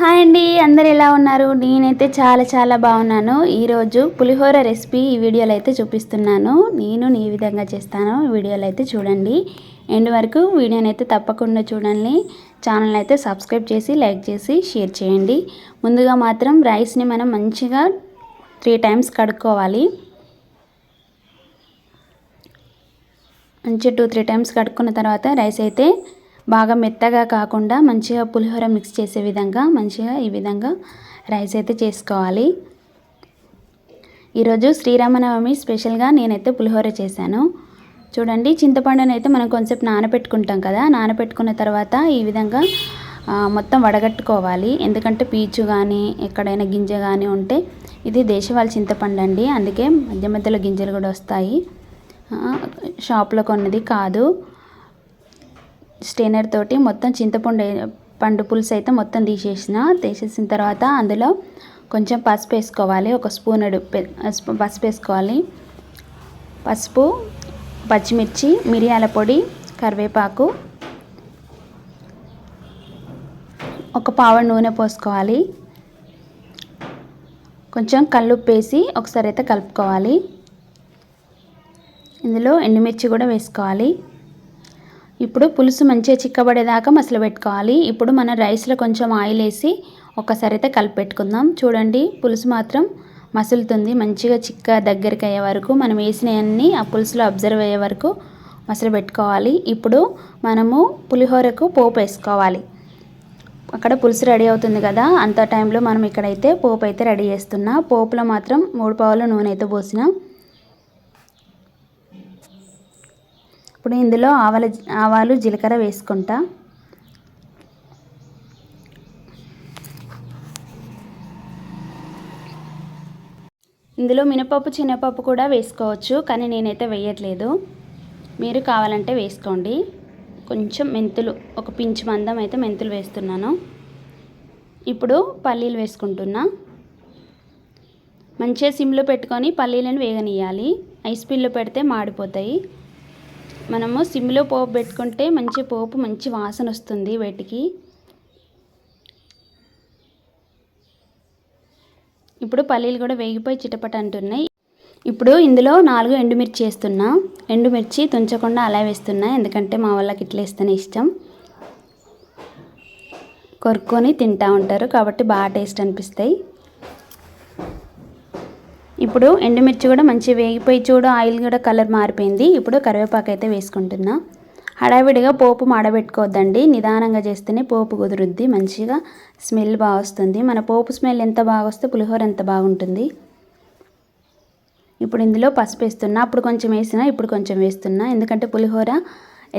Hi అండి అందరు ఎలా ఉన్నారు? నేనైతే చాలా చాలా బాగున్నాను. ఈరోజు పులిహోర రెసిపీ ఈ వీడియోలో అయితే చూపిస్తున్నాను. నేను ఈ విధంగా చేస్తాను. వీడియోలో అయితే చూడండి. ఎండ్ వరకు వీడియోని అయితే తప్పకుండా చూడండి. ఛానల్ అయితే సబ్స్క్రైబ్ చేసి లైక్ చేసి షేర్ చేయండి. ముందుగా మాత్రం రైస్ని మనం మంచిగా త్రీ టైమ్స్ కడుక్కోవాలి. మంచిగా టూ త్రీ టైమ్స్ కడుక్కున్న తర్వాత రైస్ అయితే బాగా మెత్తగా కాకుండా మంచిగా పులిహోర మిక్స్ చేసే విధంగా మంచిగా ఈ విధంగా రైస్ అయితే చేసుకోవాలి. ఈరోజు శ్రీరామనవమి స్పెషల్గా నేనైతే పులిహోర చేశాను. చూడండి చింతపండుని అయితే మనం కొంచెం నానబెట్టుకుంటాం కదా నానబెట్టుకున్న తర్వాత ఈ విధంగా మొత్తం వడగట్టుకోవాలి. ఎందుకంటే పీచు కానీ ఎక్కడైనా గింజ కానీ ఉంటే ఇది దేశవాళీ చింతపండు అండి. అందుకే మధ్య మధ్యలో గింజలు కూడా వస్తాయి. షాప్లో కొన్నది కాదు. స్టెయినర్ తోటి మొత్తం చింతపండు పండు పులుసు అయితే మొత్తం తీసేసిన. తీసేసిన తర్వాత అందులో కొంచెం పసుపు వేసుకోవాలి. ఒక స్పూన్ పసుపు వేసుకోవాలి. పసుపు పచ్చిమిర్చి మిరియాల పొడి కరివేపాకు. ఒక పావు నూనె పోసుకోవాలి. కొంచెం కల్లుప్పు వేసి ఒకసారి అయితే కలుపుకోవాలి. ఇందులో ఎండుమిర్చి కూడా వేసుకోవాలి. ఇప్పుడు పులుసు మంచిగా చిక్కబడేదాకా మసలు పెట్టుకోవాలి. ఇప్పుడు మన రైస్లో కొంచెం ఆయిల్ వేసి ఒకసారి అయితే కలిపెట్టుకుందాం. చూడండి పులుసు మాత్రం మసులుతుంది. మంచిగా చిక్క దగ్గరికి అయ్యే వరకు మనం వేసినవన్నీ ఆ పులుసులో అబ్జర్వ్ అయ్యే వరకు మసలు పెట్టుకోవాలి. ఇప్పుడు మనము పులిహోరకు పోపు వేసుకోవాలి. అక్కడ పులుసు రెడీ అవుతుంది కదా అంత టైంలో మనం ఇక్కడైతే పోపు అయితే రెడీ చేస్తున్నా. పోపులో మాత్రం మూడు పావులు నూనె అయితే పోసినాం. ఇప్పుడు ఇందులో ఆవాల ఆవాలు జీలకర్ర వేసుకుంటా. ఇందులో మినపప్పు చిన్నపప్పు కూడా వేసుకోవచ్చు కానీ నేనైతే వేయట్లేదు. మీరు కావాలంటే వేసుకోండి. కొంచెం మెంతులు ఒక పించు మందం అయితే మెంతులు వేస్తున్నాను. ఇప్పుడు పల్లీలు వేసుకుంటున్నా. మంచిగా సిమ్లో పెట్టుకొని పల్లీలను వేగనియాలి ఐస్ పిల్లో పెడితే మాడిపోతాయి. మనము సిమ్లో పోపు పెట్టుకుంటే మంచి పోపు మంచి వాసన వస్తుంది వీటికి. ఇప్పుడు పల్లీలు కూడా వేగిపోయి చిటపట అంటున్నాయి. ఇప్పుడు ఇందులో నాలుగు ఎండుమిర్చి వేస్తున్నా. ఎండుమిర్చి తుంచకుండా అలా వేస్తున్నా ఎందుకంటే మా వాళ్ళకి ఇట్లా వేస్తేనే ఇష్టం. కొరుక్కొని తింటూ ఉంటారు కాబట్టి బాగా టేస్ట్ అనిపిస్తాయి. ఇప్పుడు ఎండుమిర్చి కూడా మంచి వేగిపోయి చూడు ఆయిల్ కూడా కలర్ మారిపోయింది. ఇప్పుడు కరివేపాకు అయితే వేసుకుంటున్నా. హడావిడిగా పోపు మాడబెట్టుకోవద్దండి. నిదానంగా చేస్తేనే పోపు కుదురుద్ది. మంచిగా స్మెల్ బాగా వస్తుంది. మన పోపు స్మెల్ ఎంత బాగా వస్తే పులిహోర ఎంత బాగుంటుంది. ఇప్పుడు ఇందులో పసుపు వేస్తున్నా. అప్పుడు కొంచెం వేసినా ఇప్పుడు కొంచెం వేస్తున్నా. ఎందుకంటే పులిహోర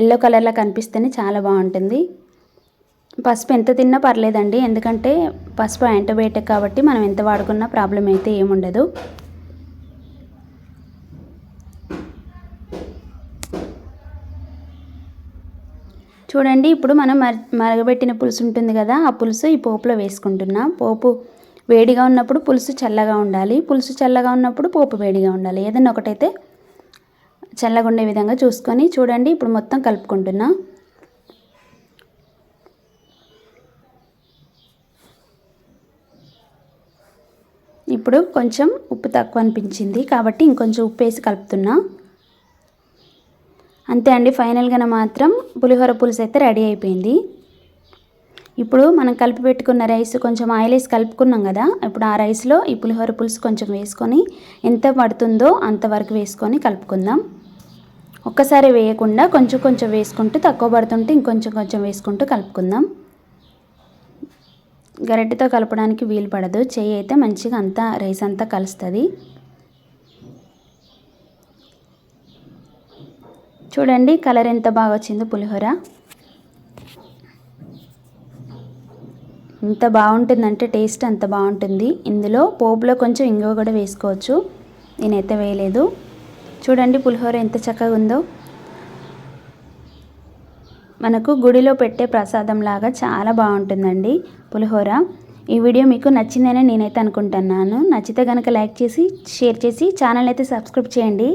ఎల్లో కలర్లో కనిపిస్తేనే చాలా బాగుంటుంది. పసుపు ఎంత తిన్నా పర్లేదండి. ఎందుకంటే పసుపు యాంటీబయాటిక్ కాబట్టి మనం ఎంత వాడుకున్నా ప్రాబ్లం అయితే ఏముండదు. చూడండి ఇప్పుడు మనం మరగబెట్టిన పులుసు ఉంటుంది కదా ఆ పులుసు ఈ పోపులో వేసుకుంటున్నాం. పోపు వేడిగా ఉన్నప్పుడు పులుసు చల్లగా ఉండాలి. పులుసు చల్లగా ఉన్నప్పుడు పోపు వేడిగా ఉండాలి. ఏదైనా ఒకటైతే చల్లగా ఉండే విధంగా చూసుకొని చూడండి ఇప్పుడు మొత్తం కలుపుకుంటున్నా. ఇప్పుడు కొంచెం ఉప్పు తక్కువ అనిపించింది కాబట్టి ఇంకొంచెం ఉప్పు వేసి కలుపుతున్నా. అంతే అండి ఫైనల్గా మాత్రం పులిహోర పులుసు అయితే రెడీ అయిపోయింది. ఇప్పుడు మనం కలిపి పెట్టుకున్న రైస్ కొంచెం ఆయిల్ వేసి కలుపుకున్నాం కదా ఇప్పుడు ఆ రైస్లో ఈ పులిహోర పులుసు కొంచెం వేసుకొని ఎంత పడుతుందో అంతవరకు వేసుకొని కలుపుకుందాం. ఒక్కసారి వేయకుండా కొంచెం కొంచెం వేసుకుంటూ తక్కువ పడుతుంటే ఇంకొంచెం కొంచెం వేసుకుంటూ కలుపుకుందాం. గరిటెతో కలపడానికి వీలు పడదు చేయి అయితే మంచిగా అంతా రైస్ అంతా కలుస్తుంది. చూడండి కలర్ ఎంత బాగా వచ్చిందో పులిహోర. ఎంత బాగుంటుందంటే టేస్ట్ అంత బాగుంటుంది. ఇందులో పోపులో కొంచెం ఇంగువ కూడా వేసుకోవచ్చు. నేనైతే వేయలేదు. చూడండి పులిహోర ఎంత చక్కగా ఉందో. మనకు గుడిలో పెట్టే ప్రసాదం లాగా చాలా బాగుంటుందండి పులిహోర. ఈ వీడియో మీకు నచ్చిందని నేనైతే అనుకుంటున్నాను. నచ్చితే కనుక లైక్ చేసి షేర్ చేసి ఛానల్ అయితే సబ్స్క్రైబ్ చేయండి.